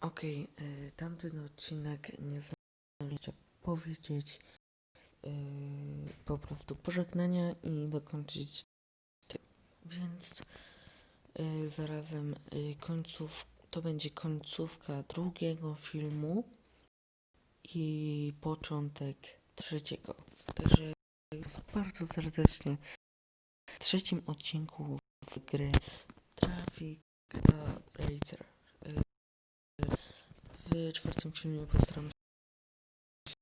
Okej, y, tamten odcinek nie zdążyłem jeszcze powiedzieć. y, po prostu pożegnania i dokończyć tym. Więc y, zarazem y, końców, to będzie końcówka drugiego filmu i początek trzeciego. Także bardzo serdecznie w trzecim odcinku z gry Traffic Racer. W czwartym filmie postaram się,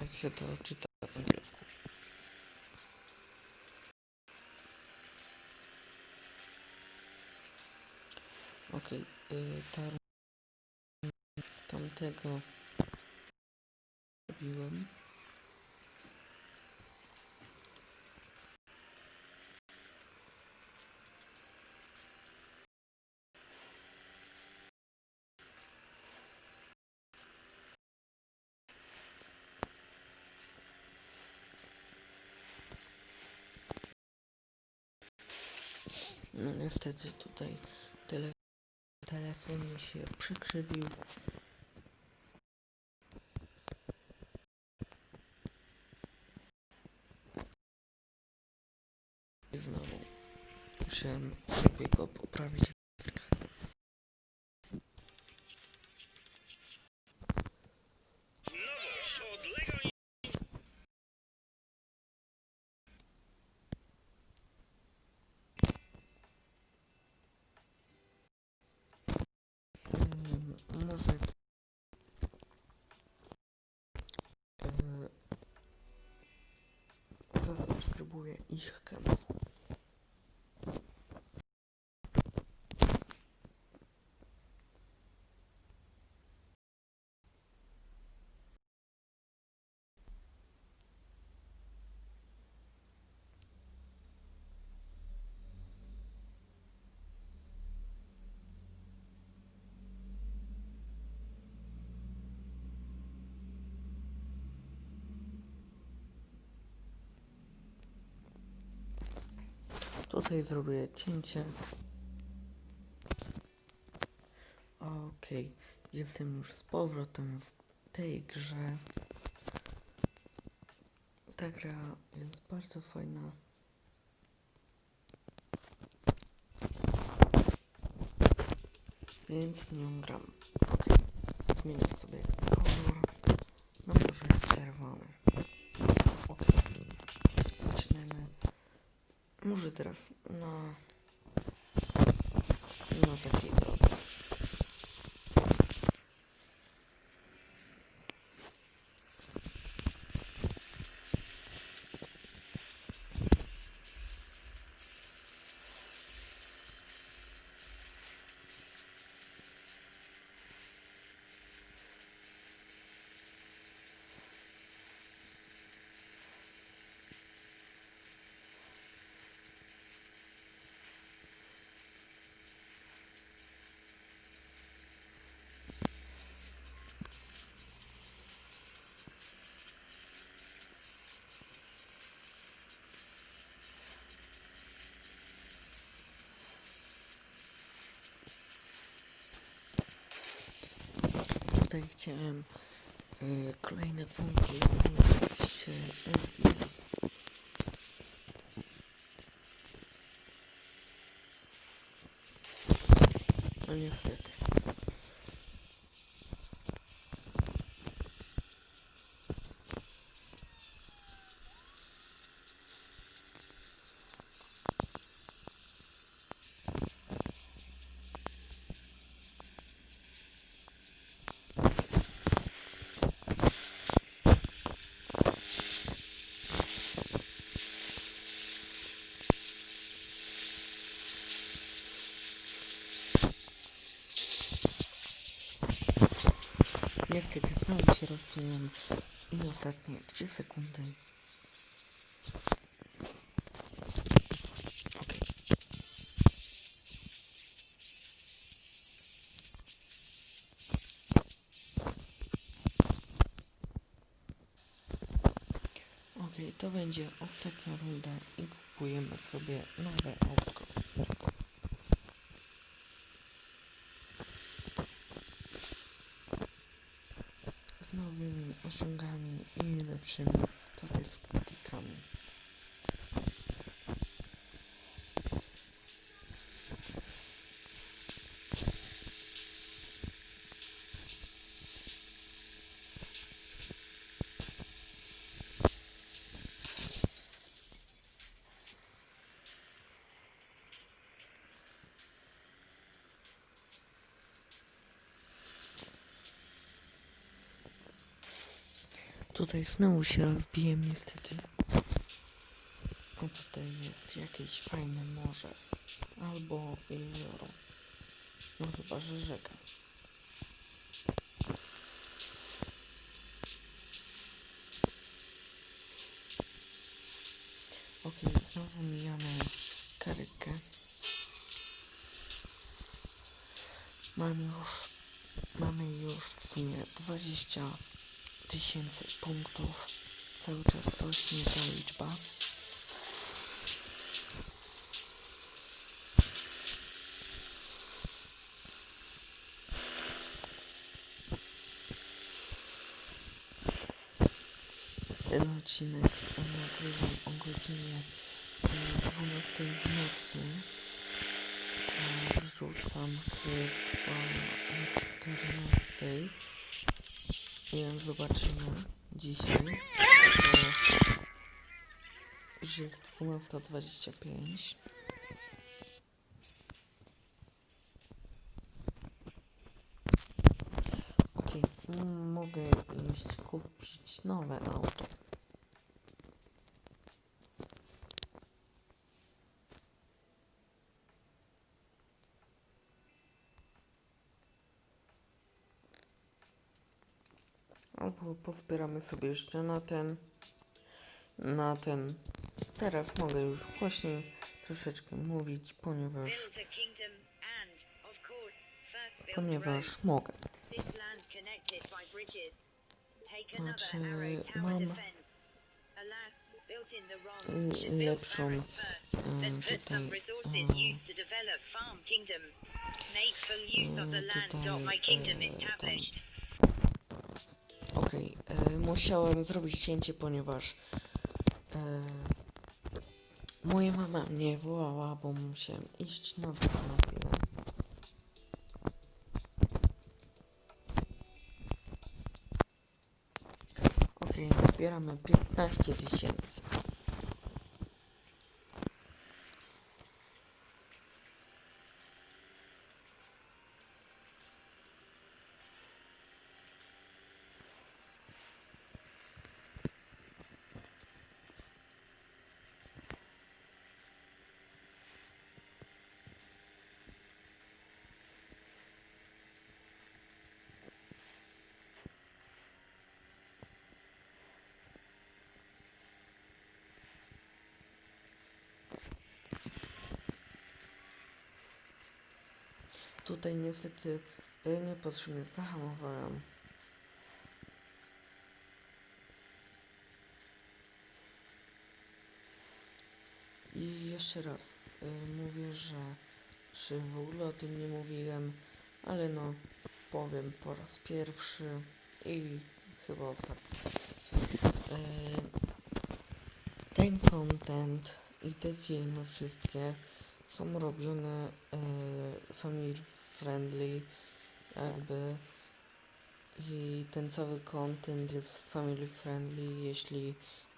jak się to czyta po angielsku. Okej, y, tam tamtego robiłem. No niestety tutaj tele, telefon mi się przekrzywił. I znowu musiałem sobie go poprawić. заскребує їх канал. Tutaj zrobię cięcie. Okej, jestem już z powrotem w tej grze. Ta gra jest bardzo fajna. Więc nią gram. Okej, zmienię sobie kolor. No może czerwony. Okej, zaczniemy. Może teraz na, na takiej drodze. Tutaj chciałem y, kolejne punkty się. No niestety. Niestety znowu się rozdzieliłem i ostatnie dwie sekundy. Okej, to będzie ostatnia runda i kupujemy sobie nowe autko. Tutaj znowu się rozbiłem niestety. O tutaj jest jakieś fajne morze. Albo jezioro. No chyba, że rzeka. Okej, znowu mijamy karetkę. Mam już, mamy już w sumie 20 tysięcy punktów. Cały czas rośnie ta liczba. Ten odcinek nagrywam o godzinie e, 12 w nocy. A wrzucam chyba o 14. Wiem, zobaczymy dzisiaj. Już jest 12.25. Okej, mm, mogę iść kupić nowe auto. Albo pozbieramy sobie jeszcze na ten. Na ten. Teraz mogę już głośniej troszeczkę mówić, ponieważ. Ponieważ mogę. Znaczy, mam- lepszą, then y, put some tutaj, Okej, e, musiałem zrobić cięcie, ponieważ e, moja mama mnie wołała, bo musiałem iść na dwór na chwilę. Okej, zbieramy 15 tysięcy. Tutaj niestety e, niepotrzebnie zahamowałem. I jeszcze raz y, mówię, że czy w ogóle o tym nie mówiłem, ale no powiem po raz pierwszy i chyba ostatni. Y, ten content i te filmy wszystkie są robione y, family friendly jakby i ten cały content jest family friendly jeśli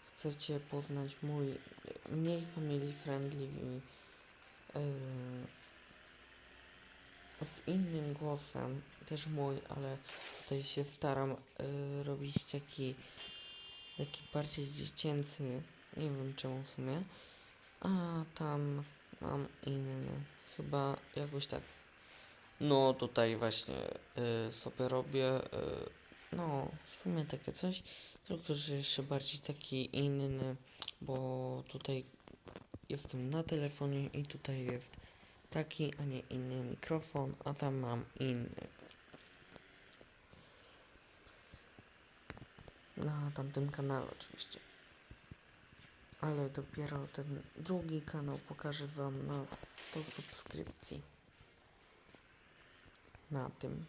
chcecie poznać mój mniej family friendly yy, z innym głosem, też mój, ale tutaj się staram yy, robić taki taki bardziej dziecięcy, nie wiem czemu w sumie, a tam mam inny, chyba jakoś tak. No tutaj właśnie y, sobie robię, y, no w sumie takie coś, tylko że jeszcze bardziej taki inny, bo tutaj jestem na telefonie i tutaj jest taki, a nie inny mikrofon, a tam mam inny. Na tamtym kanale oczywiście. Ale dopiero ten drugi kanał pokażę wam na 100 subskrypcji. Na tym.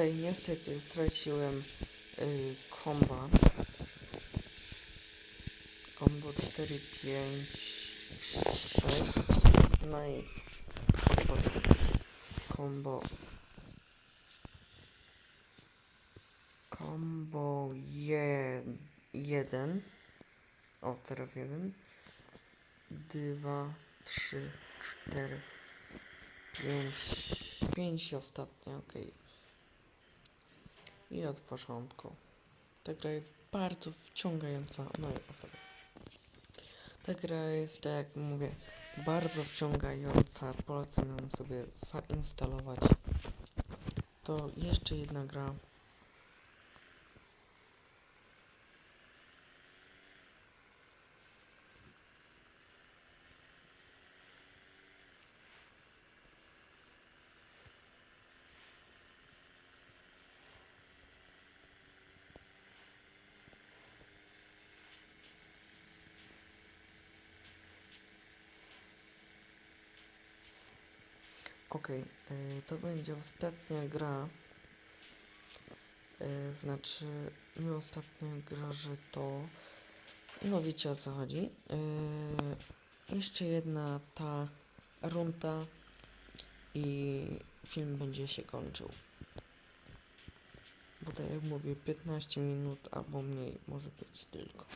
Tutaj niestety straciłem y, komba. Kombo 4, 5, 6. No i. Kombo. Kombo 1. O, teraz jeden. Dwa, trzy, cztery, pięć. Pięć ostatnie, okej. I od początku. Ta gra jest bardzo wciągająca. No i okej. Ta gra jest, tak jak mówię, bardzo wciągająca. Polecam ją sobie zainstalować. To jeszcze jedna gra. Okej, y, to będzie ostatnia gra. Y, znaczy, nie ostatnia gra, że to. No wiecie o co chodzi. Y, jeszcze jedna ta runda i film będzie się kończył. Bo tak jak mówię, 15 minut albo mniej może być tylko.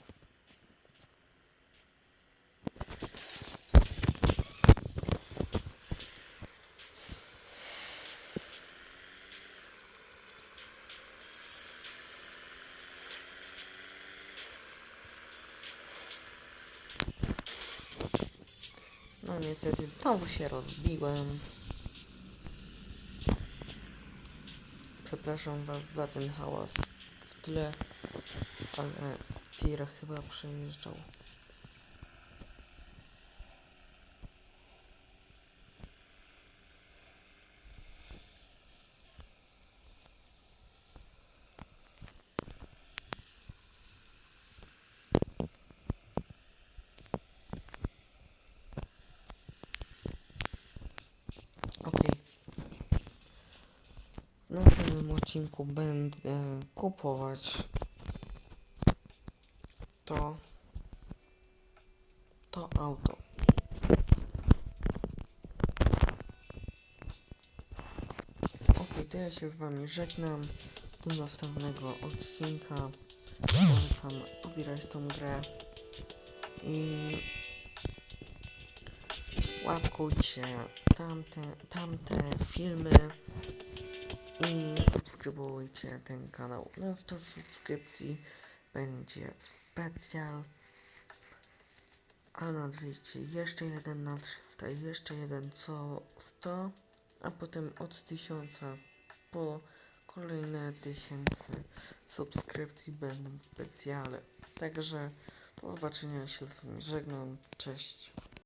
No niestety znowu się rozbiłem. Przepraszam was za ten hałas w tle, ale tir chyba przejeżdżał. Okej. W następnym odcinku będę kupować to to auto. Okej, to ja się z wami żegnam. Do następnego odcinka. Polecam pobierać tą grę i łapkujcie tamte, tamte filmy i subskrybujcie ten kanał. Na 100 subskrypcji będzie specjal, a na 200 jeszcze jeden, na 300 jeszcze jeden co 100, a potem od 1000 po kolejne 1000 subskrypcji będą specjale. Także do zobaczenia się z wami żegnam, cześć.